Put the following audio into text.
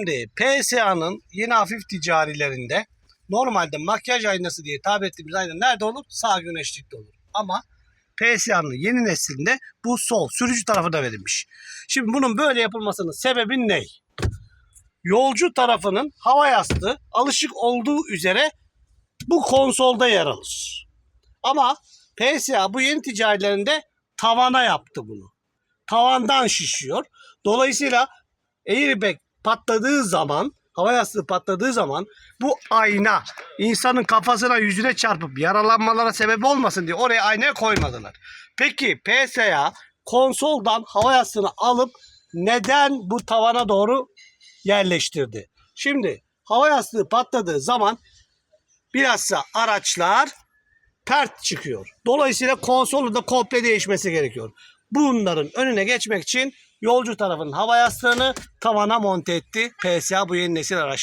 Şimdi PSA'nın yeni hafif ticarilerinde normalde makyaj aynası diye tabir ettiğimiz ayna nerede olur? Sağ güneşlikte olur. Ama PSA'nın yeni neslinde bu sol sürücü tarafına verilmiş. Şimdi bunun böyle yapılmasının sebebi ne? Yolcu tarafının hava yastığı alışık olduğu üzere bu konsolda yer alır. Ama PSA bu yeni ticarilerinde tavana yaptı bunu. Tavandan şişiyor. Dolayısıyla airbag patladığı zaman, hava yastığı patladığı zaman bu ayna insanın kafasına yüzüne çarpıp yaralanmalara sebep olmasın diye oraya aynaya koymadılar. Peki PSA konsoldan hava yastığını alıp neden bu tavana doğru yerleştirdi? Şimdi hava yastığı patladığı zaman bilhassa araçlar pert çıkıyor. Dolayısıyla konsolu da komple değişmesi gerekiyor. Bunların önüne geçmek için yolcu tarafının hava yastığını tavana monte etti. PSA bu yeni nesil araçları.